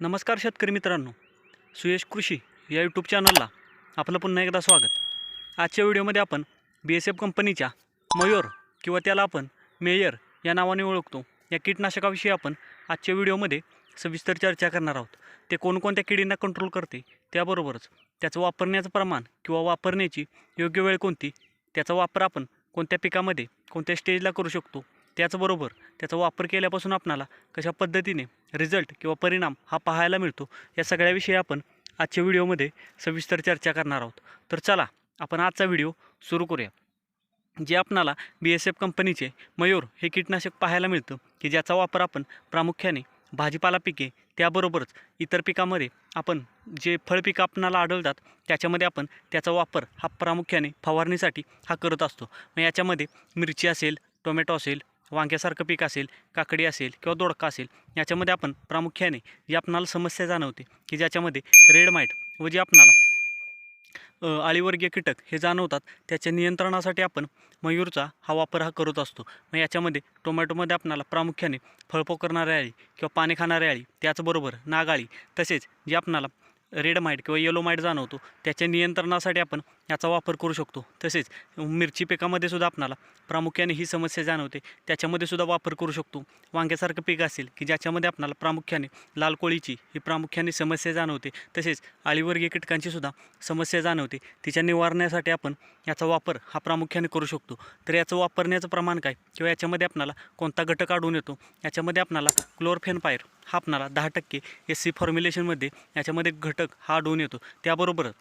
नमस्कार शेतकरी मित्रांनो. सुयश कृषी या यूट्यूब चॅनलला आपलं पुन्हा एकदा स्वागत. आजच्या व्हिडिओमध्ये आपण बी एस एफ कंपनीच्या मयूर किंवा त्याला आपण मेयर या नावाने ओळखतो. या कीटनाशकाविषयी आपण आजच्या व्हिडिओमध्ये सविस्तर चर्चा करणार आहोत. ते कोणकोणत्या किडींना कंट्रोल करते त्याबरोबरच त्याचं वापरण्याचं प्रमाण किंवा वापरण्याची योग्य वेळ कोणती त्याचा वापर आपण कोणत्या पिकामध्ये कोणत्या स्टेजला करू शकतो त्याचबरोबर त्याचा वापर केल्यापासून आपणाला कशा पद्धतीने रिझल्ट किंवा परिणाम हा पाहायला मिळतो या सगळ्याविषयी आपण आजच्या व्हिडिओमध्ये सविस्तर चर्चा करणार आहोत. तर चला आपण आजचा व्हिडिओ सुरू करूया. जे आपणाला बी एस एफ कंपनीचे मयूर हे कीटनाशक पाहायला मिळतं की ज्याचा वापर आपण प्रामुख्याने भाजीपाला पिके त्याबरोबरच इतर पिकामध्ये आपण जे फळपिकं आपणाला आढळतात त्याच्यामध्ये आपण त्याचा वापर हा प्रामुख्याने फवारणीसाठी हा करत असतो. मग याच्यामध्ये मिरची असेल टोमॅटो असेल वांग्यासारखं पीक असेल काकडी असेल किंवा दोडका असेल याच्यामध्ये आपण प्रामुख्याने जी आपणाला समस्या जाणवते की ज्याच्यामध्ये रेड माईट व जे आपणाला आळीवर्गीय अळीवर्गीय कीटक हे जाणवतात त्याच्या नियंत्रणासाठी आपण मयूरचा हा वापर हा करत असतो. मग याच्यामध्ये टोमॅटोमध्ये आपणाला प्रामुख्याने फळपो करणाऱ्या अळी किंवा पाने खाणाऱ्या अळी त्याचबरोबर नागाळी तसेच जे आपणाला रेड माईट किंवा येलो माईट जाणवतो. त्याच्या नियंत्रणासाठी आपण याचा वापर करू शकतो. तसेच मिरची पिकामध्ये सुद्धा आपणाला प्रामुख्याने ही समस्या जाणवते. त्याच्यामध्ये सुद्धा वापर करू शकतो. वांग्यासारखं पीक असेल की ज्याच्यामध्ये आपणाला प्रामुख्याने लाल कोळीची ही प्रामुख्याने समस्या जाणवते. तसेच अळीवर्गीय कीटकांची सुद्धा समस्या जाणवते. तिच्या निवारण्यासाठी आपण याचा वापर हा प्रामुख्याने करू शकतो. तर याचं वापरण्याचं प्रमाण काय? किंवा याच्यामध्ये आपणाला कोणता घटक आढळून येतो? याच्यामध्ये आपणाला क्लोरफेनपायर हा आपणाला दहा टक्के एस सी फॉर्म्युलेशनमध्ये याच्यामध्ये घटक हा आढळून येतो. त्याबरोबरच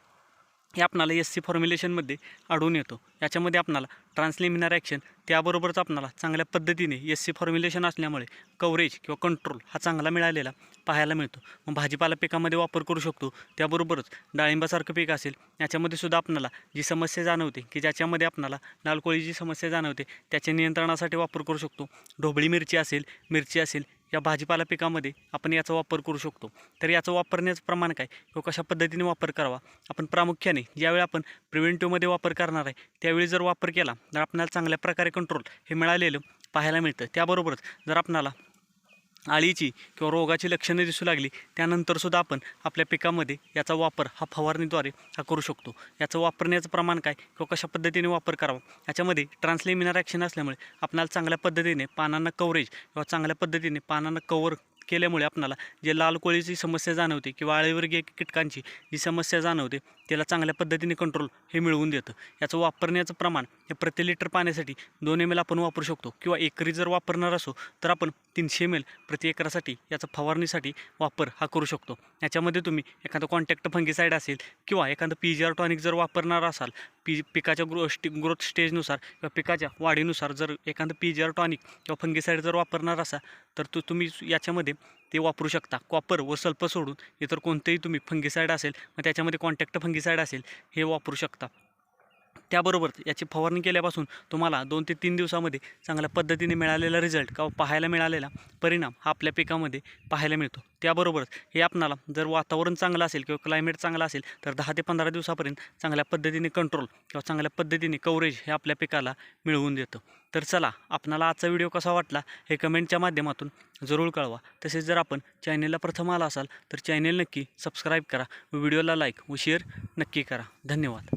हे आपणाला एस सी फॉर्म्युलेशनमध्ये आढळून येतो. याच्यामध्ये आपणाला ट्रान्सलिमिनर ॲक्शन त्याबरोबरच आपणाला चांगल्या पद्धतीने एस सी फॉर्म्युलेशन असल्यामुळे कवरेज किंवा कंट्रोल हा चांगला मिळालेला पाहायला मिळतो. मग भाजीपाला पिकामध्ये वापर करू शकतो. त्याबरोबरच डाळिंबासारखं पीक असेल याच्यामध्ये सुद्धा आपणाला जी समस्या जाणवते की ज्याच्यामध्ये आपणाला लालकोळीची समस्या जाणवते त्याच्या नियंत्रणासाठी वापर करू शकतो. ढोबळी मिरची असेल मिरची असेल या भाजीपाला पिकामध्ये आपण याचा वापर करू शकतो. तर याचं वापरण्याचं प्रमाण काय? किंवा कशा पद्धतीने वापर करावा? आपण प्रामुख्याने ज्यावेळी आपण प्रिव्हेंटिव्हमध्ये वापर करणार आहे त्यावेळी जर वापर केला तर आपल्याला चांगल्या प्रकारे कंट्रोल हे मिळालेलं पाहायला मिळतं. त्याबरोबरच जर आपणाला अळीची किंवा रोगाची लक्षणे दिसू लागली त्यानंतरसुद्धा आपण आपल्या पिकामध्ये याचा वापर हा फवारणीद्वारे हा करू शकतो. याचं वापरण्याचं प्रमाण काय किंवा कशा पद्धतीने वापर करावा याच्यामध्ये ट्रान्सलेमिनार ॲक्शन असल्यामुळे आपल्याला चांगल्या पद्धतीने पानांना कवरेज किंवा चांगल्या पद्धतीने पानांना कवर केल्यामुळे आपणाला जे लाल कोळीची समस्या जाणवते किंवा आळीवर्गीय कीटकांची जी समस्या जाणवते त्याला चांगल्या पद्धतीने कंट्रोल हे मिळवून देतं. याचं वापरण्याचं प्रमाण हे प्रति लिटर पाण्यासाठी दोन एम एल आपण वापरू शकतो किंवा एकरी जर वापरणार असो तर आपण तीनशे एम एल प्रति एकरासाठी याचा फवारणीसाठी वापर हा करू शकतो. याच्यामध्ये तुम्ही एखादं कॉन्टॅक्ट फंगीसाईड असेल किंवा एखादं पी जी आर टॉनिक जर वापरणार असाल पी पिकाच्या ग्रो स्टे ग्रोथ स्टेजनुसार किंवा पिकाच्या वाढीनुसार जर एखादं पी जी आर टॉनिक किंवा फंगीसाईड जर वापरणार असाल तर तो तुम्ही याच्यामध्ये ते वापरू शकता. कॉपर व सल्फ सोडून इतर कोणतेही तुम्ही फंगीसाईड असेल मग त्याच्यामध्ये कॉन्टॅक्ट फंगीसाईड असेल हे वापरू शकता. त्याबरोबर याची फवारणी केल्यापासून तुम्हाला दोन ते तीन दिवसामध्ये चांगल्या पद्धतीने मिळालेला रिझल्ट किंवा पाहायला मिळालेला परिणाम हा आपल्या पिकामध्ये पाहायला मिळतो. त्याबरोबरच हे आपणाला जर वातावरण चांगलं असेल किंवा क्लायमेट चांगलं असेल तर दहा ते पंधरा दिवसापर्यंत चांगल्या पद्धतीने कंट्रोल किंवा चांगल्या पद्धतीने कवरेज हे आपल्या पिकाला मिळवून देतं. तर चला आपणाला आजचा व्हिडिओ कसा वाटला हे कमेंटच्या माध्यमातून जरूर कळवा. तसेच जर आपण चॅनेलला प्रथम आला असाल तर चॅनेल नक्की सबस्क्राईब करा. व्हिडिओला लाईक व शेअर नक्की करा. धन्यवाद.